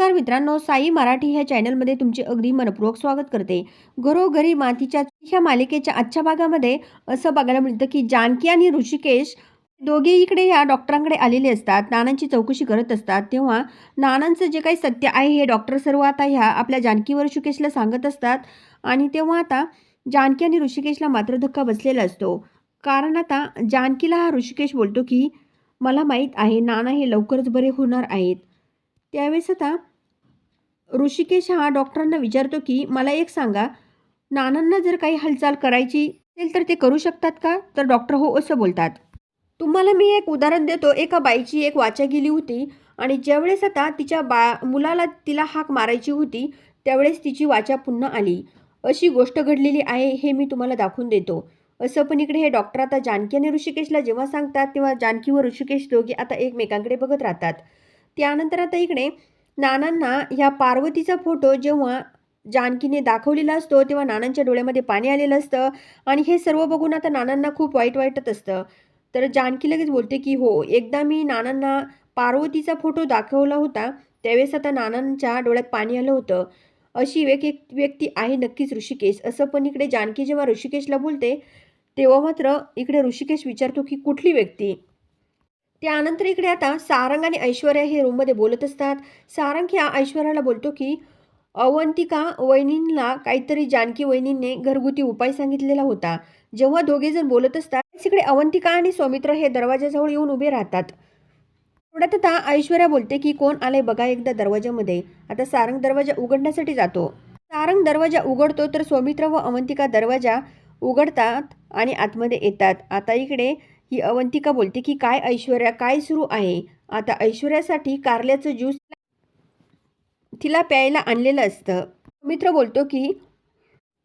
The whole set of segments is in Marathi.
नमस्कार मित्रांनो साई मराठी ह्या चॅनलमध्ये तुमचे अगदी मनपूर्वक स्वागत करते. घरोघरी मातीच्या ह्या मालिकेच्या आजच्या भागामध्ये असं बघायला मिळतं की जानकी आणि ऋषिकेश दोघे इकडे या डॉक्टरांकडे आलेले असतात नानांची चौकशी करत असतात. तेव्हा नानांचं जे काही सत्य आहे हे डॉक्टर सर्व आता ह्या आपल्या जानकीवर ऋषिकेशला सांगत असतात. आणि तेव्हा आता जानकी आणि ऋषिकेशला मात्र धक्का बसलेला असतो. कारण आता जानकीला हा ऋषिकेश बोलतो की मला माहीत आहे नाना हे लवकरच बरे होणार आहेत. त्यावेळेस आता ऋषिकेश हा डॉक्टरांना विचारतो की मला एक सांगा नानांना जर काही हालचाल करायची असेल तर ते करू शकतात का? तर डॉक्टर हो असं बोलतात. तुम्हाला मी एक उदाहरण देतो. एका बाईची एक वाचा गेली होती आणि ज्यावेळेस आता तिच्या बा मुलाला तिला हाक मारायची होती त्यावेळेस तिची वाचा पुन्हा आली. अशी गोष्ट घडलेली आहे हे मी तुम्हाला दाखवून देतो. असं पण इकडे हे डॉक्टर आता जानकी आणि ऋषिकेशला जेव्हा सांगतात तेव्हा जानकी व ऋषिकेश दोघे आता एकमेकांकडे बघत राहतात. त्यानंतर आता इकडे नानांना ह्या पार्वतीचा फोटो जेव्हा जानकीने दाखवलेला असतो तेव्हा नानांच्या डोळ्यामध्ये पाणी आलेलं असतं. आणि हे सर्व बघून आता नानांना खूप वाईट वाटत असतं. तर जानकी लगेच बोलते की हो एकदा मी नानांना पार्वतीचा फोटो दाखवला होता त्यावेळेस आता नानांच्या डोळ्यात पाणी आलं होतं. अशी एक एक व्यक्ती आहे नक्कीच ऋषिकेश. असं पण इकडे जानकी जेव्हा ऋषिकेशला बोलते तेव्हा मात्र इकडे ऋषिकेश विचारतो की कुठली व्यक्ती? त्यानंतर इकडे आता सारंग आणि ऐश्वर्या हे रूममध्ये बोलत असतात. सारंग ह्या ऐश्वर्याला बोलतो की अवंतिका वहिनींना काहीतरी जानकी वहिनींने घरगुती उपाय सांगितलेला होता. जेव्हा दोघे जण बोलत असतात तिकडे अवंतिका आणि सौमित्र हे दरवाजाजवळ येऊन उभे राहतात. थोड्यात आता ऐश्वर्या बोलते की कोण आले बघा एकदा दरवाजामध्ये. आता सारंग दरवाजा उघडण्यासाठी जातो. सारंग दरवाजा उघडतो तर सौमित्र व अवंतिका दरवाजा उघडतात आणि आतमध्ये येतात. आता इकडे ही अवंतिका बोलते की काय ऐश्वर्या काय सुरू आहे? आता ऐश्वर्यासाठी कारल्याचं ज्यूस तिला प्यायला आणलेलं असतं. मित्र बोलतो की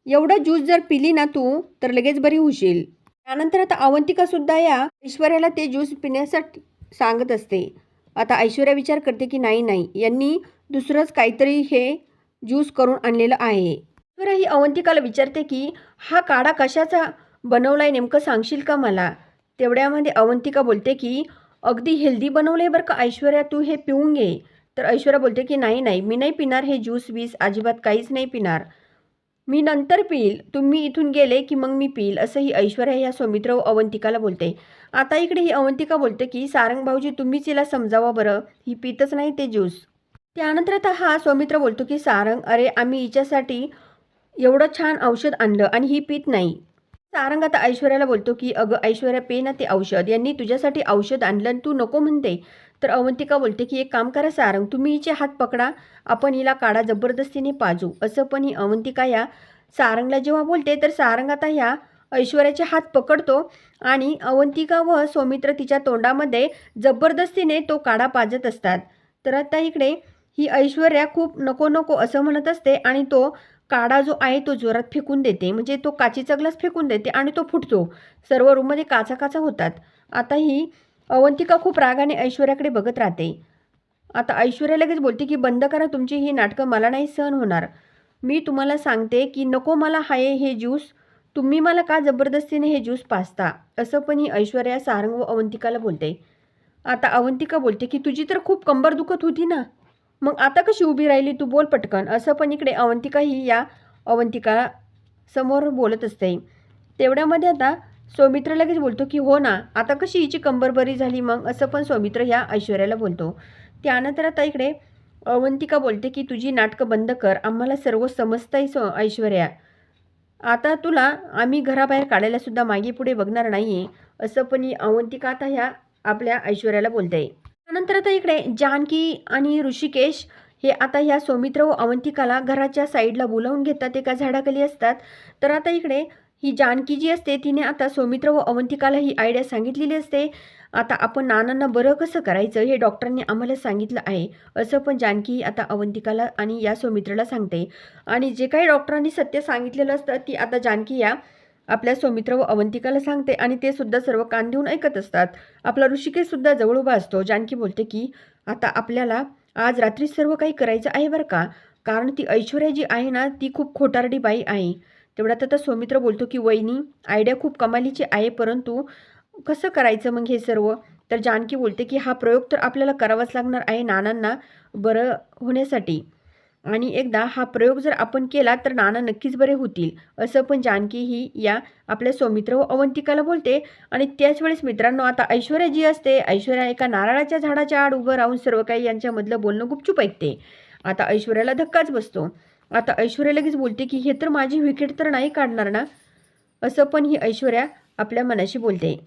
एवढं ज्यूस जर पिली ना तू तर लगेच बरी होशील. त्यानंतर आता अवंतिका सुद्धा या ऐश्वर्याला ते ज्यूस पिण्यासाठी सांगत असते. आता ऐश्वर्या विचार करते की नाही नाही यांनी दुसरंच काहीतरी हे ज्यूस करून आणलेलं आहे. ऐश्वर्या ही अवंतिकाला विचारते की हा काढा कशाचा? बनवलाय नेमकं सांगशील का मला? तेवढ्यामध्ये अवंतिका बोलते की अगदी हेल्दी बनवले बरं का ऐश्वर्या तू हे पिऊन घे. तर ऐश्वर्या बोलते की नाही नाही मी नाही पिणार हे ज्यूस वीस अजिबात काहीच नाही पिणार. मी नंतर पिईल तुम्ही इथून गेले की मग मी पिईल असं ही ऐश्वर्या या सौमित्र व अवंतिकाला बोलते. आता इकडे ही अवंतिका बोलते की सारंग भाऊजी तुम्हीच हिला समजावा बरं ही पितच नाही ते ज्यूस. त्यानंतर आता हा सौमित्र बोलतो की सारंग अरे आम्ही हिच्यासाठी एवढं छान औषध आणलं आणि ही पित नाही. सारंग आता ऐश्वर्याला बोलतो की अगं ऐश्वर्या पे ना ते औषध. यांनी तुझ्यासाठी औषध आणलं आणि तू नको म्हणते. तर अवंतिका बोलते की एक काम करा सारंग तुम्ही हिचे हात पकडा. आपण हिला काढा जबरदस्तीने पाजू. असं पण ही अवंतिका या सारंगला जेव्हा बोलते तर सारंग आता ह्या ऐश्वर्याचे हात पकडतो आणि अवंतिका व सौमित्र तिच्या तोंडामध्ये जबरदस्तीने तो काढा पाजत असतात. तर आता इकडे ही ऐश्वर्या खूप नको नको असं म्हणत असते आणि तो काढा जो आहे तो जोरात फेकून देते. म्हणजे तो काचीचा ग्लास फेकून देते आणि तो फुटतो. सर्व रूममध्ये काचा काचा होतात. आता ही अवंतिका खूप रागाने ऐश्वर्याकडे बघत राहते. आता ऐश्वर्या लगेच बोलते की बंद करा तुमची ही नाटकं मला नाही सहन होणार. मी तुम्हाला सांगते की नको मला हाय हे ज्यूस. तुम्ही मला का जबरदस्तीने हे ज्यूस पाचता असं पण ही ऐश्वर्या सारंग व अवंतिकाला बोलते. आता अवंतिका बोलते की तुझी तर खूप कंबर दुखत होती ना. मग आता कशी उभी राहिली? तू बोल पटकन. असं पण इकडे अवंतिका ही या अवंतिका समोर बोलत असते. तेवढ्यामध्ये आता सौमित्र लगेच बोलतो की हो ना आता कशी हिची कंबर बरी झाली मग? असं पण सौमित्र ह्या ऐश्वर्याला बोलतो. त्यानंतर आता इकडे अवंतिका बोलते की तुझी नाटकं बंद कर. आम्हाला सर्व समजतंय सो ऐश्वर्या. आता तुला आम्ही घराबाहेर काढायलासुद्धा मागे पुढे बघणार नाही आहे असं पण ही अवंतिका आता ह्या आपल्या ऐश्वर्याला बोलते. त्यानंतर आता इकडे जानकी आणि ऋषिकेश हे आता ह्या सौमित्र व अवंतिकाला घराच्या साईडला बोलावून घेतात. एका झाडाखाली असतात. तर आता इकडे ही जानकी जी असते तिने आता सौमित्र व अवंतिकाला ही आयडिया सांगितलेली असते. आता आपण नानांना बरं कसं करायचं हे डॉक्टरांनी आम्हाला सांगितलं आहे. असं पण जानकी आता अवंतिकाला आणि या सौमित्रला सांगते. आणि जे काही डॉक्टरांनी सत्य सांगितलेलं असतं ती आता जानकी या आपल्या सौमित्र व अवंतिकाला सांगते आणि ते सुद्धा सर्व कान देऊन ऐकत असतात. आपला ऋषिकेश सुद्धा जवळ उभा असतो. जानकी बोलते की आता आपल्याला आज रात्री सर्व काही करायचं आहे बरं का? कारण ती ऐश्वर्या जी आहे ना ती खूप खोटारडी बाई आहे. तेवढ्यात आता सौमित्र बोलतो की वहिनी आयडिया खूप कमालीची आहे परंतु कसं करायचं मग हे सर्व? तर जानकी बोलते की हा प्रयोग तर आपल्याला करावाच लागणार आहे नानांना बरं होण्यासाठी. आणि एकदा हा प्रयोग जर आपण केला तर नाना नक्कीच बरे होतील असं पण जानकी ही या आपल्या सौमित्र व अवंतिकाला बोलते. आणि त्याच वेळेस मित्रांनो आता ऐश्वर्या जी असते ऐश्वर्या एका नारळाच्या झाडाच्या आड उभं राहून सर्व काही यांच्यामधलं बोलणं गुपचूप ऐकते. आता ऐश्वर्याला धक्काच बसतो. आता ऐश्वर्या लगेच बोलते की हे तर माझी विकेट तर नाही काढणार ना? असं पण ही ऐश्वर्या आपल्या मनाशी बोलते.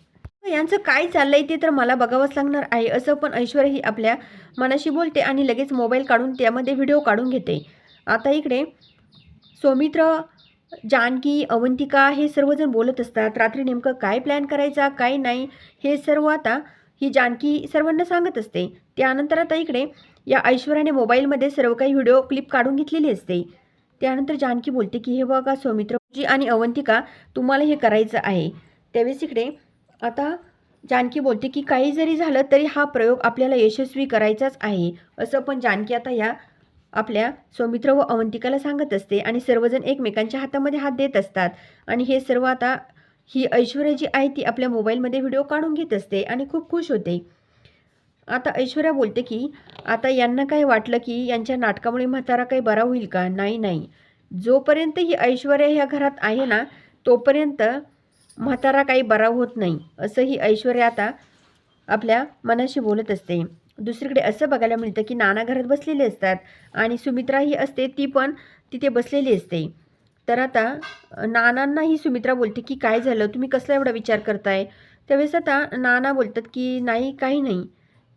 यांचं काय चाललंय ते तर मला बघावंच लागणार आहे. असं पण ऐश्वर्या ही आपल्या मनाशी बोलते आणि लगेच मोबाईल काढून त्यामध्ये व्हिडिओ काढून घेते. आता इकडे सौमित्र जानकी अवंतिका हे सर्वजण बोलत असतात. रात्री नेमकं काय प्लॅन करायचा काय नाही हे सर्व आता ही जानकी सर्वांना सांगत असते. त्यानंतर आता इकडे या ऐश्वर्याने मोबाईलमध्ये सर्व काही व्हिडिओ क्लिप काढून घेतलेली असते. त्यानंतर जानकी बोलते की हे बघा सौमित्रजी आणि अवंतिका तुम्हाला हे करायचं आहे. त्यावेळेस इकडे आता जानकी बोलते की काही जरी झालं तरी हा प्रयोग आपल्याला यशस्वी करायचाच आहे असं पण जानकी आता या आपल्या सौमित्र व अवंतिकाला सांगत असते आणि सर्वजण एकमेकांच्या हातामध्ये हात देत असतात. आणि हे सर्व आता ही ऐश्वर्या जी आहे ती आपल्या मोबाईलमध्ये व्हिडिओ काढून घेत असते आणि खूप खुश होते. आता ऐश्वर्या बोलते की आता यांना काय वाटलं की यांच्या नाटकामुळे म्हातारा काही बरा होईल का? नाही नाही. जोपर्यंत ही ऐश्वर्या ह्या घरात आहे ना तोपर्यंत म्हातारा काही बरा होत नाही असंही ऐश्वर्या आता आपल्या मनाशी बोलत असते. दुसरीकडे असं बघायला मिळतं की नाना घरात बसलेले असतात आणि सुमित्रा ही असते ती पण तिथे बसलेली असते. तर आता नानांना ही सुमित्रा बोलते की काय झालं? तुम्ही कसला एवढा विचार करताय? त्यावेळेस आता नाना बोलतात की नाही काही नाही.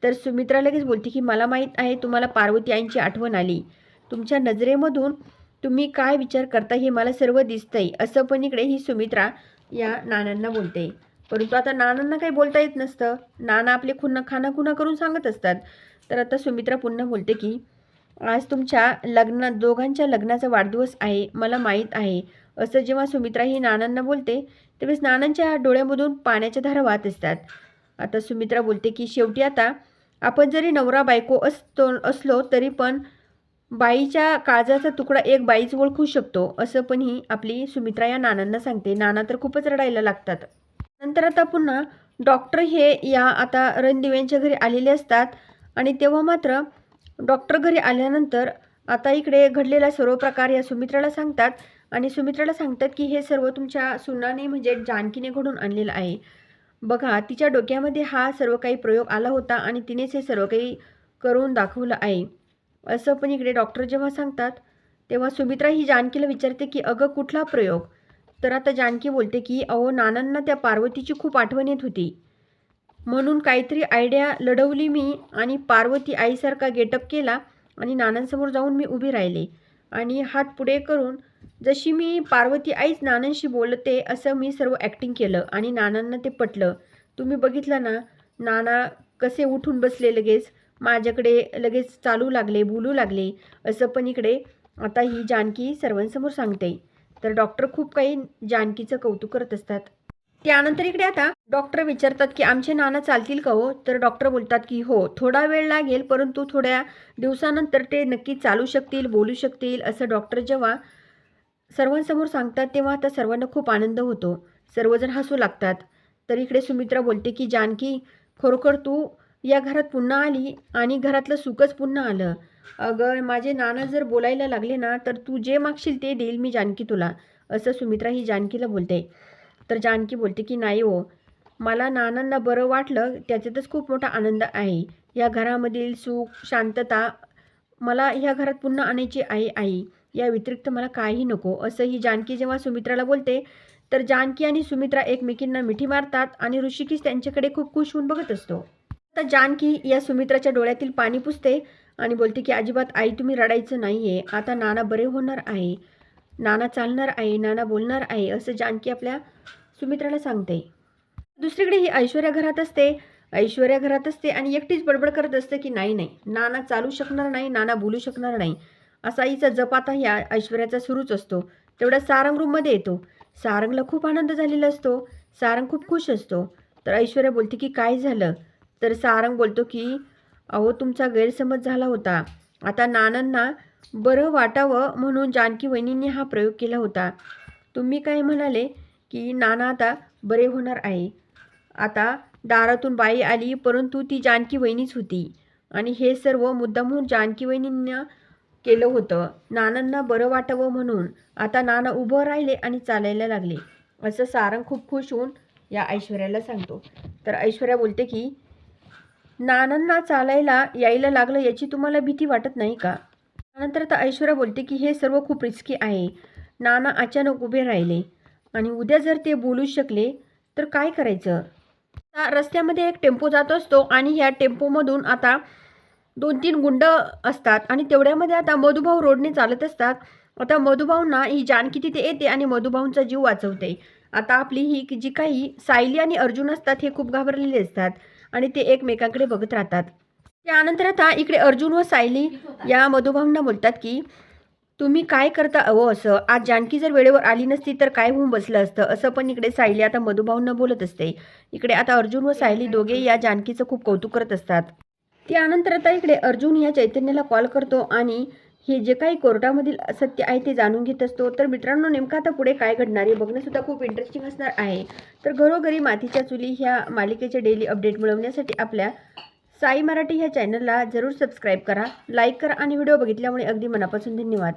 तर सुमित्रा लगेच बोलते की मला माहीत आहे तुम्हाला पार्वती आईंची आठवण आली. तुमच्या नजरेमधून तुम्ही काय विचार करता हे मला सर्व दिसतंय. असं पण इकडे ही सुमित्रा या नानांना बोलते. परंतु आता नानांना काही बोलता येत नसतं. नाना आपले खुन्ना खानाखुना करून सांगत असतात. तर आता सुमित्रा पुन्हा बोलते की आज तुमच्या लग्न दोघांच्या लग्नाचा वाढदिवस आहे मला माहीत आहे. असं जेव्हा सुमित्रा ही नानांना बोलते त्यावेळेस नानांच्या डोळ्यामधून पाण्याच्या धारा वाहत असतात. आता सुमित्रा बोलते की शेवटी आता आपण जरी नवरा बायको असतो असलो तरी पण बाईच्या काळजाचा तुकडा एक बाईच ओळखू शकतो असं पण ही आपली सुमित्रा या नानांना सांगते. नाना तर खूपच रडायला लागतात. नंतर आता पुन्हा डॉक्टर हे या आता रणदिव्यांच्या घरी आलेले असतात आणि तेव्हा मात्र डॉक्टर घरी आल्यानंतर आता इकडे घडलेला सर्व प्रकार या सुमित्राला सांगतात आणि सुमित्राला सांगतात की हे सर्व तुमच्या सुनाने म्हणजे जानकीने घडून आणलेलं आहे. बघा तिच्या डोक्यामध्ये हा सर्व काही प्रयोग आला होता आणि तिनेच हे सर्व काही करून दाखवलं आहे. असं पण इकडे डॉक्टर जेव्हा सांगतात तेव्हा सुमित्रा ही जानकीला विचारते की अगं कुठला प्रयोग? तर आता जानकी बोलते की अहो नानांना त्या पार्वतीची खूप आठवण येत होती. म्हणून काहीतरी आयडिया लढवली मी आणि पार्वती आईसारखा गेटअप केला आणि नानांसमोर जाऊन मी उभी राहिले. आणि हात पुढे करून जशी मी पार्वती आईच नानांशी बोलते असं मी सर्व ॲक्टिंग केलं आणि नानांना ते पटलं. तुम्ही बघितलं ना नाना कसे उठून बसले लगेच? माझ्याकडे लगेच चालू लागले बोलू लागले. असं पण इकडे आता ही जानकी सर्वांसमोर सांगते. तर डॉक्टर खूप काही जानकीचं कौतुक करत असतात. त्यानंतर इकडे आता डॉक्टर विचारतात की आमचे नाना चालतील का हो? तर डॉक्टर बोलतात की हो थोडा वेळ लागेल परंतु थोड्या दिवसानंतर ते नक्की चालू शकतील बोलू शकतील असं डॉक्टर जेव्हा सर्वांसमोर सांगतात तेव्हा आता सर्वांना खूप आनंद होतो. सर्वजण हसू लागतात. तर इकडे सुमित्रा बोलते की जानकी खरोखर तू या घरात पुन्हा आली आणि घरातलं सुखच पुन्हा आलं. अगं माझे नाना जर बोलायला लागले ना तर तू जे मागशील ते देईल मी जानकी तुला असं सुमित्रा ही जानकीला बोलते. तर जानकी बोलते की नाही हो मला नानांना बरं वाटलं त्याच्यातच खूप मोठा आनंद आहे. या घरामधील सुख शांतता मला ह्या घरात पुन्हा आणायची आहे आई. या व्यतिरिक्त मला काही नको. असं ही जानकी जेव्हा सुमित्राला बोलते तर जानकी आणि सुमित्रा एकमेकींना मिठी मारतात आणि ऋषिकेश त्यांच्याकडे खूप खुश होऊन बघत असतो. आता जानकी या सुमित्राच्या डोळ्यातील पाणी पुसते आणि बोलते की अजिबात आई तुम्ही रडायचं नाही आहे आता नाना बरे होणार आहे. नाना चालणार आहे नाना बोलणार आहे असं जानकी आपल्या सुमित्राला सांगते. दुसरीकडे ही ऐश्वर्या घरात असते. ऐश्वर्या घरात असते आणि एकटीच बडबड करत असते की नाही नाही. नाना चालू शकणार नाही नाना बोलू शकणार नाही. असा आईचा जप आता ह्या ऐश्वर्याचा सुरूच असतो. तेवढा सारंग रूममध्ये येतो. सारंगला खूप आनंद झालेला असतो. सारंग खूप खुश असतो. तर ऐश्वर्या बोलते की काय झालं? तर सारंग बोलतो की अहो तुमचा गैरसमज झाला होता. आता नानांना बरं वाटावं म्हणून जानकी वहिनींनी हा प्रयोग केला होता. तुम्ही काय म्हणाले की नाना आता बरे होणार आहे. आता दारातून बाई आली परंतु ती जानकी वहिनीच होती. आणि हे सर्व मुद्दामहून जानकी वहिनींना केलं होतं. नानांना बरं वाटावं म्हणून. आता नाना उभं राहिले आणि चालायला लागले. असं सारंग खूप खुश होऊन या ऐश्वर्याला सांगतो. तर ऐश्वर्या बोलते की नानांना चालायला यायला लागलं याची तुम्हाला भीती वाटत नाही का? नंतर आता ऐश्वर्या बोलते की हे सर्व खूप रिस्की आहे. नाना अचानक उभे राहिले. आणि उद्या जर ते बोलू शकले तर काय करायचं? आता रस्त्यामध्ये एक टेम्पो जात असतो आणि ह्या टेम्पोमधून आता दोन तीन गुंड असतात आणि तेवढ्यामध्ये आता मधुभाऊ रोडने चालत असतात. आता मधुभाऊंना ही जानकी तिथे येते आणि मधुभाऊंचा जीव वाचवते. आता आपली ही जी काही सायली आणि अर्जुन असतात हे खूप घाबरलेले असतात. आणि ते एकमेकांकडे बघत राहतात. त्यानंतर आता इकडे अर्जुन व सायली या मधुभाऊंना बोलतात की तुम्ही काय करता अहो असं? आज जानकी जर वेळेवर आली नसती तर काय होऊन बसलं असतं? असं पण इकडे सायली आता मधुभाऊंना बोलत असते. इकडे आता अर्जुन व सायली दोघे या जानकीचं खूप कौतुक करत असतात. त्यानंतर आता इकडे अर्जुन या चैतन्याला कॉल करतो आणि हे जे काही कोर्टामधील सत्य आहे ते जाणून घेत असतो. तर मित्रांनो नेमकं आता पुढे काय घडणार आहे बघणंसुद्धा खूप इंटरेस्टिंग असणार आहे. तर घरोघरी मातीच्या चुली ह्या मालिकेचे डेली अपडेट मिळवण्यासाठी आपल्या साई मराठी ह्या चॅनलला जरूर सबस्क्राईब करा लाईक करा आणि व्हिडिओ बघितल्यामुळे अगदी मनापासून धन्यवाद.